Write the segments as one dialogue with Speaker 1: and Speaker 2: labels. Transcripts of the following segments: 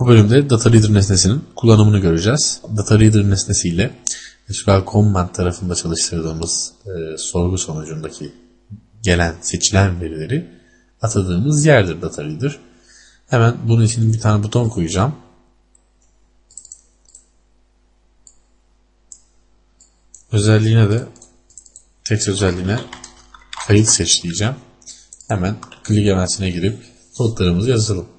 Speaker 1: Bu bölümde Data Reader nesnesinin kullanımını göreceğiz. Data Reader nesnesiyle SQL Command tarafında çalıştırdığımız e, sorgu sonucundaki gelen, seçilen verileri atadığımız yerdir Data Reader. Hemen bunun için bir tane buton koyacağım. Özelliğine de text özelliğine kayıt seç diyeceğim. Hemen click eventine girip kodlarımızı yazalım.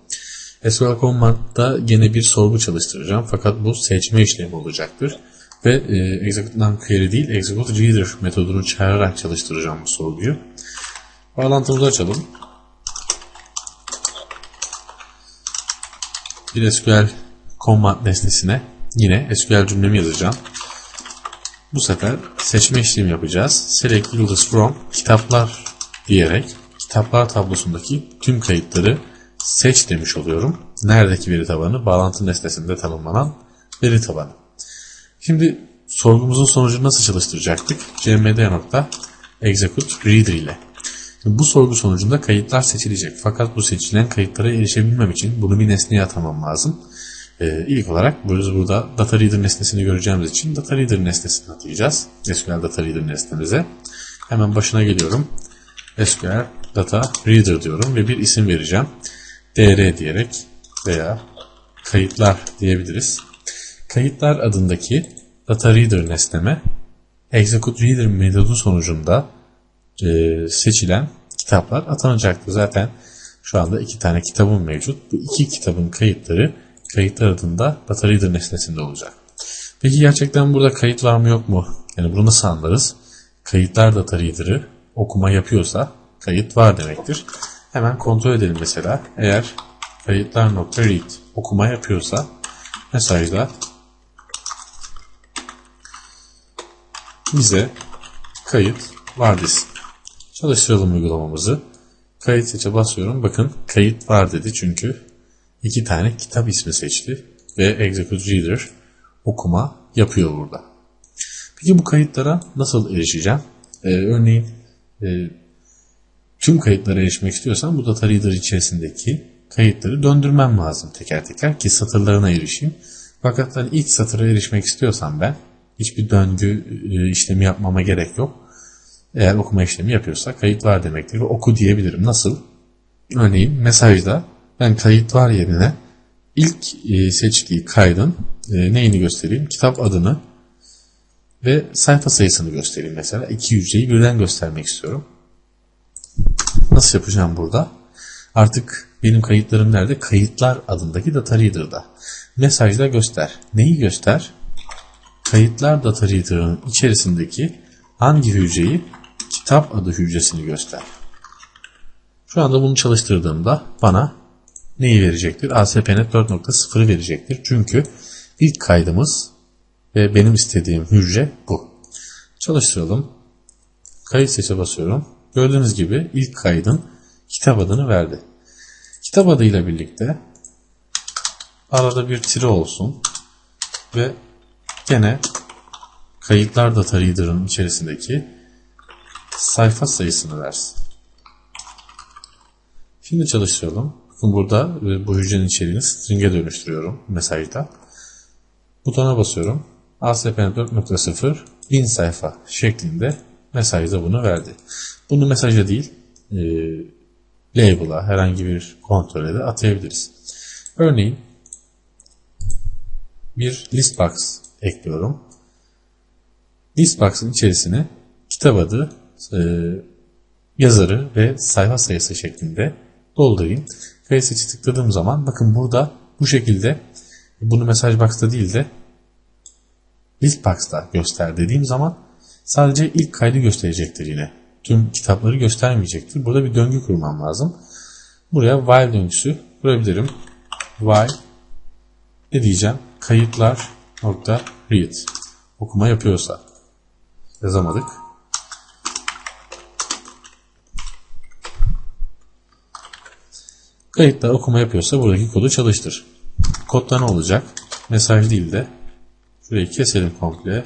Speaker 1: SQL Command'da gene bir sorgu çalıştıracağım. Fakat bu seçme işlemi olacaktır. Ve e, execute non-query değil, execute reader metodunu çağırarak çalıştıracağım bu sorguyu. Bağlantımızı açalım. Bir SQL Command nesnesine yine SQL cümlemi yazacağım. Bu sefer seçme işlemi yapacağız. Select Yıldız From kitaplar diyerek kitaplar tablosundaki tüm kayıtları seç demiş oluyorum. Neredeki veri tabanı? Bağlantı nesnesinde tanımlanan veri tabanı. Şimdi sorgumuzun sonucunu nasıl çalıştıracaktık? cmd.execute reader ile. Şimdi bu sorgu sonucunda kayıtlar seçilecek. Fakat bu seçilen kayıtlara erişebilmem için bunu bir nesneye atamam lazım. Ee, ilk olarak biz burada data reader nesnesini göreceğimiz için data reader nesnesini atayacağız. SQL data reader nesnemize. Hemen başına geliyorum. SQL data reader diyorum ve bir isim vereceğim. Dr diyerek veya kayıtlar diyebiliriz. Kayıtlar adındaki data reader nesneme execute reader metodu sonucunda e, seçilen kitaplar atanacaktır. Zaten şu anda iki tane kitabım mevcut. Bu iki kitabın kayıtları kayıtlar adında data reader nesnesinde olacak. Peki gerçekten burada kayıt var mı yok mu? Yani bunu nasıl anlarız? Kayıtlar data reader'ı okuma yapıyorsa kayıt var demektir. Hemen kontrol edelim mesela. Eğer kayıtlar.read okuma yapıyorsa mesajda bize kayıt var desin. Çalıştıralım uygulamamızı. Kayıt seçe basıyorum. Bakın kayıt var dedi çünkü iki tane kitap ismi seçti ve Execute Reader okuma yapıyor burada. Peki bu kayıtlara nasıl erişeceğim? Ee, örneğin e, tüm kayıtlara erişmek istiyorsam bu data reader içerisindeki kayıtları döndürmem lazım teker teker ki satırlarına erişeyim. Fakat hani ilk satıra erişmek istiyorsam ben hiçbir döngü e, işlemi yapmama gerek yok. Eğer okuma işlemi yapıyorsa kayıt var demektir ve oku diyebilirim. Nasıl? Örneğin mesajda ben kayıt var yerine ilk e, seçtiği kaydın e, neyini göstereyim? Kitap adını ve sayfa sayısını göstereyim mesela. İki hücreyi birden göstermek istiyorum. Nasıl yapacağım burada? Artık benim kayıtlarım nerede? Kayıtlar adındaki data reader'da. Mesajda göster. Neyi göster? Kayıtlar data reader'ın içerisindeki hangi hücreyi? Kitap adı hücresini göster. Şu anda bunu çalıştırdığımda bana neyi verecektir? ASP.NET 4.0'ı verecektir. Çünkü ilk kaydımız ve benim istediğim hücre bu. Çalıştıralım. Kayıt seçe basıyorum. Gördüğünüz gibi ilk kaydın kitap adını verdi. Kitap adıyla birlikte arada bir tire olsun ve gene kayıtlar data reader'ın içerisindeki sayfa sayısını versin. Şimdi çalıştıralım. Burada e, bu hücrenin içeriğini string'e dönüştürüyorum mesajda. Butona basıyorum. ASP.NET 4.0 bin sayfa şeklinde mesajda bunu verdi. Bunu mesaja değil e, label'a herhangi bir kontrole de atayabiliriz. Örneğin bir list box ekliyorum. List box'ın içerisine kitap adı, e, yazarı ve sayfa sayısı şeklinde doldurayım. Kayıt seçi tıkladığım zaman bakın burada bu şekilde bunu mesaj box'ta değil de list box'ta göster dediğim zaman sadece ilk kaydı gösterecektir yine. Tüm kitapları göstermeyecektir. Burada bir döngü kurmam lazım. Buraya while döngüsü kurabilirim. While ne diyeceğim? Kayıtlar nokta read. Okuma yapıyorsa. Yazamadık. Kayıtlar okuma yapıyorsa buradaki kodu çalıştır. Kodda ne olacak? Mesaj değil de şurayı keselim komple.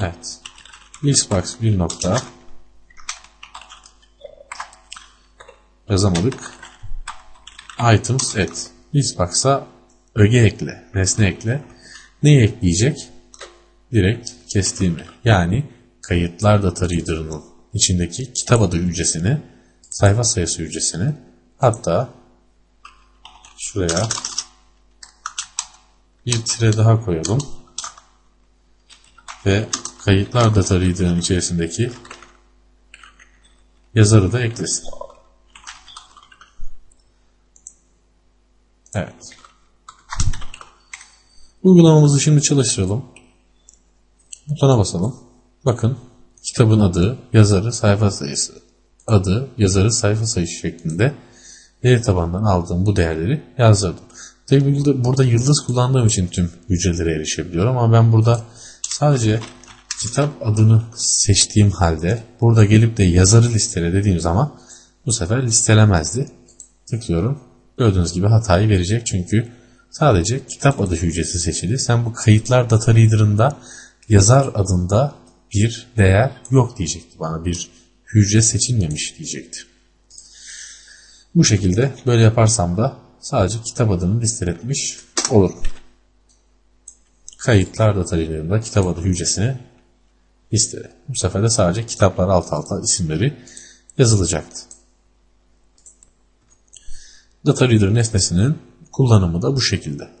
Speaker 1: Evet. Listbox bir nokta yazamadık. Items et. Listbox'a öge ekle, nesne ekle. Neyi ekleyecek? Direkt kestiğimi. Yani kayıtlar data reader'ının içindeki kitap adı hücresini, sayfa sayısı hücresini hatta şuraya bir tire daha koyalım ve kayıtlar data reader'ın içerisindeki yazarı da eklesin. Evet. Uygulamamızı şimdi çalıştıralım. Butona basalım. Bakın kitabın adı, yazarı, sayfa sayısı, adı, yazarı, sayfa sayısı şeklinde veri tabanından aldığım bu değerleri yazdırdım. Tabii burada, burada yıldız kullandığım için tüm hücrelere erişebiliyorum ama ben burada sadece kitap adını seçtiğim halde burada gelip de yazarı listele dediğim zaman bu sefer listelemezdi. Tıklıyorum. Gördüğünüz gibi hatayı verecek çünkü sadece kitap adı hücresi seçili. Sen bu kayıtlar data reader'ında yazar adında bir değer yok diyecekti bana. Bir hücre seçilmemiş diyecekti. Bu şekilde böyle yaparsam da sadece kitap adını listeletmiş olurum. Kayıtlar data reader'ında kitap adı hücresini listele. Bu sefer de sadece kitaplar alt alta isimleri yazılacaktı. Data Reader nesnesinin kullanımı da bu şekilde.